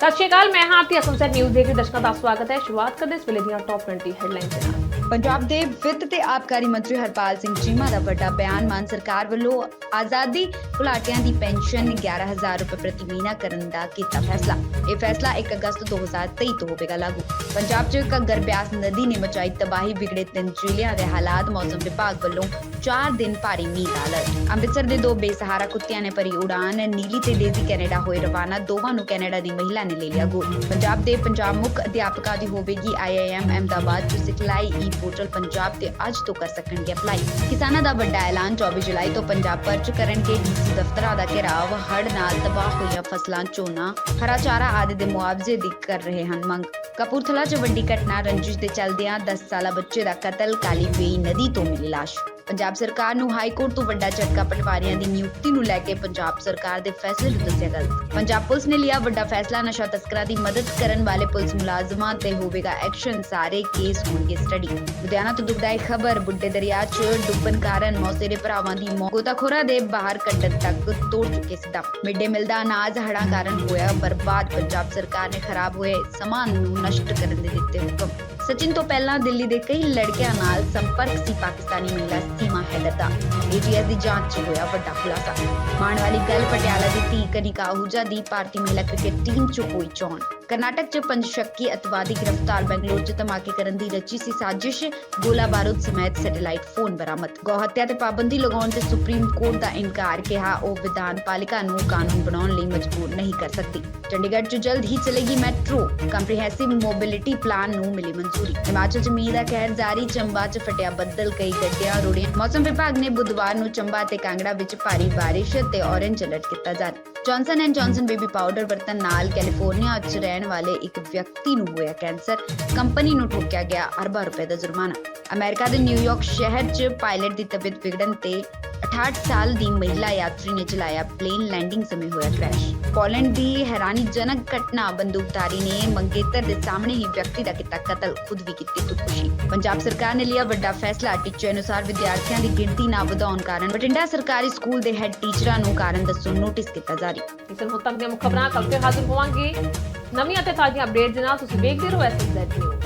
ਸਤਿ ਸ਼੍ਰੀ ਅਕਾਲ, ਮੈਂ ਹਾਂ ਆਰਤੀ ਅਸਮਸਰ ਨਿਊਜ਼ ਦੇਖ ਰਹੇ ਦਰਸ਼ਕਾਂ ਦਾ ਸਵਾਗਤ ਹੈ। ਸ਼ੁਰੂਆਤ ਕਰਦੇ ਇਸ ਵੇਲੇ ਦੀਆਂ ਟੌਪ 20 ਹੈਡਲਾਈਨਸ ਦੇ ਨਾਲ ਪੰਜਾਬ ਦੇ ਵਿੱਤ ਤੇ ਆਬਕਾਰੀ ਮੰਤਰੀ ਹਰਪਾਲ ਸਿੰਘ ਚੀਮਾ ਦਾ ਵੱਡਾ ਬਿਆਨ ਮਾਨ ਸਰਕਾਰ ਵੱਲੋਂ ਆਜ਼ਾਦੀ ਘੁਲਾਟਿਆਂ ਦੀ ਪੈਨਸ਼ਨ 11000 ਰੁਪਏ ਪ੍ਰਤੀ ਮਹੀਨਾ ਕਰਨ ਦਾ ਕੀਤਾ ਫੈਸਲਾ। ਇਹ ਫੈਸਲਾ 1 ਅਗਸਤ 2023 ਤੋਂ ਹੋਵੇਗਾ ਲਾਗੂ। ਪੰਜਾਬ 'ਚ ਘੱਗਰ ਬਿਆਸ ਨਦੀ ਨੇ ਮਚਾਈ ਤਬਾਹੀ, ਵਿਗੜੇ ਤਿੰਨ ਜ਼ਿਲ੍ਹਿਆਂ ਦੇ ਹਾਲਾਤ, ਮੌਸਮ ਵਿਭਾਗ ਵੱਲੋਂ 4 ਦਿਨ ਭਾਰੀ ਮੀਂਹ ਦਾ ਅਲਰਟ ਅੰਮ੍ਰਿਤਸਰ ਦੇ ਦੋ ਬੇਸਹਾਰਾ ਕੁੱਤਿਆਂ ਨੇ ਭਰੀ ਉਡਾਨ, ਨੀਲੀ ਤੇ ਡੇਜ਼ੀ ਕੈਨੇਡਾ ਹੋਏ ਰਵਾਨਾ, ਦੋਵਾਂ ਨੂੰ ਕੈਨੇਡਾ ਦੀ ਮਹਿਲਾ ਨੇ ਲੈ ਲਿਆ ਗੋਦ ਪੰਜਾਬ ਦੇ ਪੰਜਾਬ ਮੁੱਖ ਅਧਿਆਪਕਾਂ ਦੀ ਹੋਵੇਗੀ ਆਈਆਈਐਮ ਅਹਿਮਦਾਬਾਦ 'ਚ ਸਿਖਲਾਈ ਈ ਪੋਰਟਲ ਪੰਜਾਬ ਤੇ ਅੱਜ ਤੋਂ ਕਰ ਸਕਣਗੇ ਅਪਲਾਈ। ਕਿਸਾਨਾਂ ਦਾ ਵੱਡਾ ਐਲਾਨ 24 ਜੁਲਾਈ ਤੋਂ ਪੰਜਾਬ ਭਰ 'ਚ ਕਰਨਗੇ ਡੀਸੀ ਦਫ਼ਤਰਾਂ ਦਾ ਘਿਰਾਵ। ਹੜ ਨਾਲ ਤਬਾਹ ਹੋਈਆਂ ਫਸਲਾਂ, ਝੋਨਾ, ਹਰਾ ਚਾਰਾ ਆਦਿ ਦੇ ਮੁਆਵਜ਼ੇ ਦੀ ਕਰ ਰਹੇ ਹਨ ਮੰਗ। ਕਪੂਰਥਲਾ 'ਚ ਵੱਡੀ ਘਟਨਾ ਰੰਜਿਸ਼ ਦੇ ਚੱਲਦਿਆਂ 10 ਸਾਲਾ ਬੱਚੇ ਦਾ ਕਤਲ, ਕਾਲੀ ਬੇਈ ਨਦੀ ਤੋਂ ਮਿਲੀ ਲਾਸ਼। ਪੰਜਾਬ ਸਰਕਾਰ ਨੂੰ ਹਾਈ ਕੋਰਟ ਤੋਂ ਵੱਡਾ ਝਟਕਾ, ਪਟਵਾਰੀਆਂ ਦੀ ਨਿਯੁਕਤੀ ਨੂੰ ਲੈ ਕੇ ਪੰਜਾਬ ਸਰਕਾਰ ਦੇ ਫੈਸਲੇ ਨੂੰ ਦੱਸਿਆ ਗਲਤ। ਪੰਜਾਬ ਪੁਲਿਸ ਨੇ ਲਿਆ ਵੱਡਾ ਫੈਸਲਾ, ਨਸ਼ਾ ਤਸਕਰਾਂ ਦੀ ਮਦਦ ਕਰਨ ਵਾਲੇ ਪੁਲਿਸ ਮੁਲਾਜ਼ਮਾਂ ਤੇ ਹੋਵੇਗਾ ਐਕਸ਼ਨ, ਸਾਰੇ ਕੇਸ ਹੋਣਗੇ ਸਟੱਡੀ। ਲੁਧਿਆਣਾ ਤੋਂ ਦੁਖਦਾਈ ਖਬਰ, ਬੁੱਢੇ ਦਰਿਆ 'ਚ ਡੁੱਬਣ ਕਾਰਨ ਮੌਸੇਰੇ ਭਰਾਵਾਂ ਦੀ ਮੌਤ। ਗੋਤਾਖੋਰਾਂ ਦੇ ਬਾਹਰ ਕੱਢਣ ਤੱਕ ਤੋੜ ਚੁੱਕੇ ਸੀ ਦਮ ਮਿੱਡੇ ਮਿਲ ਦਾ ਅਨਾਜ ਹੜ੍ਹਾਂ ਕਾਰਨ ਹੋਇਆ ਬਰਬਾਦ, ਪੰਜਾਬ ਸਰਕਾਰ ਨੇ ਖਰਾਬ ਹੋਏ ਸਮਾਨ ਨੂੰ ਨਸ਼ਟ ਕਰਨ ਦੇ ਦਿੱਤੇ ਹੁਕਮ। ਸਚਿਨ ਤੋਂ ਪਹਿਲਾਂ ਦਿੱਲੀ ਦੇ ਕਈ ਲੜਕਿਆਂ ਨਾਲ ਸੰਪਰਕ ਸੀ ਪਾਕਿਸਤਾਨੀ ਮਹਿਲਾ ਸੀਮਾ ਹੈਦਰ ਦਾ। ਏਜੀਐਸ ਦੀ ਜਾਂਚ 'ਚ ਹੋਇਆ ਵੱਡਾ ਖੁਲਾਸਾ। ਮਾਣ ਵਾਲੀ ਗੱਲ ਪਟਿਆਲਾ ਦੀ ਧੀ ਕਨਿਕਾ ਆਹੂਜਾ ਦੀ ਭਾਰਤੀ ਮਹਿਲਾ ਕ੍ਰਿਕਟ ਟੀਮ 'ਚ ਹੋਈ ਚੋਣ। ਕਰਨਾਟਕ 'ਚ ਪੰਜ ਸ਼ੱਕੀ ਅਤਵਾਦੀ ਗ੍ਰਿਫਤਾਰ, ਬੰਗਲੌਰ 'ਚ ਧਮਾਕੇ ਕਰਨ ਦੀ ਰਚੀ ਸੀ ਸਾਜ਼ਿਸ਼, ਗੋਲਾ ਬਾਰੂਦ ਸਮੇਤ ਸੈਟੇਲਾਈਟ ਫੋਨ ਬਰਾਮਦ। ਗੋ ਤੇ ਪਾਬੰਦੀ ਲਗਾਉਣ ਤੇ ਸੁਪਰੀਮ ਕੋਰਟ ਦਾ ਇਨਕਾਰ ਕਿਹਾ, ਉਹ ਵਿਧਾਨ ਪਾਲਿਕਾ ਨੂੰ ਕਾਨੂੰਨ ਬਣਾਉਣ ਲਈ ਮਜਬੂਰ ਨਹੀਂ ਕਰ ਸਕਦੀ। ਚੰਡੀਗੜ੍ਹ 'ਚ ਜਲਦ ਹੀ ਚਲੇਗੀ ਮੈਟਰੋ, ਕੰਪਰੀਹੈਂਸਿਵ ਮੋਬਿਲਿਟੀ ਪਲਾਨ ਨੂੰ ਮਿਲੀ ਮਨਜ਼ੂਰੀ। ਹਿਮਾਚਲ 'ਚ ਮੀਂਹ ਦਾ ਕਹਿਰ ਜਾਰੀ, ਚੰਬਾ 'ਚ ਫਟਿਆ ਬੱਦਲ, ਕਈ ਗੱਡੀਆਂ ਰੁੜੀਆਂ। ਮੌਸਮ ਵਿਭਾਗ ਨੇ ਬੁੱਧਵਾਰ ਨੂੰ ਚੰਬਾ ਤੇ ਕਾਂਗੜਾ ਵਿੱਚ ਭਾਰੀ ਬਾਰਿਸ਼ ਤੇ ਔਰੇਂਜ ਅਲਰਟ ਕੀਤਾ ਜਾਰੀ। Johnson and Johnson baby powder ਵਰਤਣ ਨਾਲ ਕੈਲੀਫੋਰਨੀਆ 'ਚ ਰਹਿਣ ਵਾਲੇ ਇੱਕ ਵਿਅਕਤੀ ਨੂੰ ਹੋਇਆ ਕੈਂਸਰ। ਕੰਪਨੀ ਨੂੰ ਠੋਕਿਆ ਗਿਆ ਅਰਬਾਂ ਰੁਪਏ ਦਾ ਜੁਰਮਾਨਾ। ਅਮਰੀਕਾ ਦੇ ਨਿਊਯਾਰਕ ਸ਼ਹਿਰ 'ਚ ਪਾਇਲਟ ਦੀ ਤਬੀਅਤ ਵਿਗੜਨ ਤੇ 68 ਸਾਲ ਦੀ ਮਹਿਲਾ ਯਾਤਰੀ ਨੇ ਚਲਾਇਆ ਪਲੇਨ ਲੈਂਡਿੰਗ ਸਮੇਂ ਹੋਇਆ ਕ੍ਰੈਸ਼। ਪੋਲੈਂਡ ਦੀ ਹੈਰਾਨੀਜਨਕ ਘਟਨਾ ਬੰਦੂਕਧਾਰੀ ਨੇ ਮੰਗੇਤਰ ਦੇ ਸਾਹਮਣੇ ਹੀ ਵਿਅਕਤੀ ਦਾ ਕੀਤਾ ਕਤਲ, ਖੁਦ ਵੀ ਕੀਤੀ ਖੁਦਕੁਸ਼ੀ। ਪੰਜਾਬ ਸਰਕਾਰ ਨੇ ਲਿਆ ਵੱਡਾ ਫੈਸਲਾ ਟੀਚਰ ਅਨੁਸਾਰ ਵਿਦਿਆਰਥੀਆਂ ਦੀ ਗਿਣਤੀ ਨਾ ਵਧਾਉਣ ਕਾਰਨ ਬਠਿੰਡਾ ਸਰਕਾਰੀ ਸਕੂਲ ਦੇ ਹੈੱਡ ਟੀਚਰਾਂ ਨੂੰ ਕਾਰਨ ਦੱਸੋ ਨੋਟਿਸ ਕੀਤਾ ਜਾਰੀ। ਇਸ ਨੂੰ ਤੱਕ ਦੀਆਂ ਮੁੱਖ ਖਬਰਾਂ ਕੱਲ ਫਿਰ ਹਾਜ਼ਰ ਹੋਵਾਂਗੇ। ਨਵੀਆਂ ਅਤੇ ਤਾਜ਼ੀਆਂ ਅਪਡੇਟਸ ਦੇ ਨਾਲ ਤੁਸੀਂ ਵੇਖਦੇ ਰਹੋ ਐਸਐਸ ਨਿਊਜ਼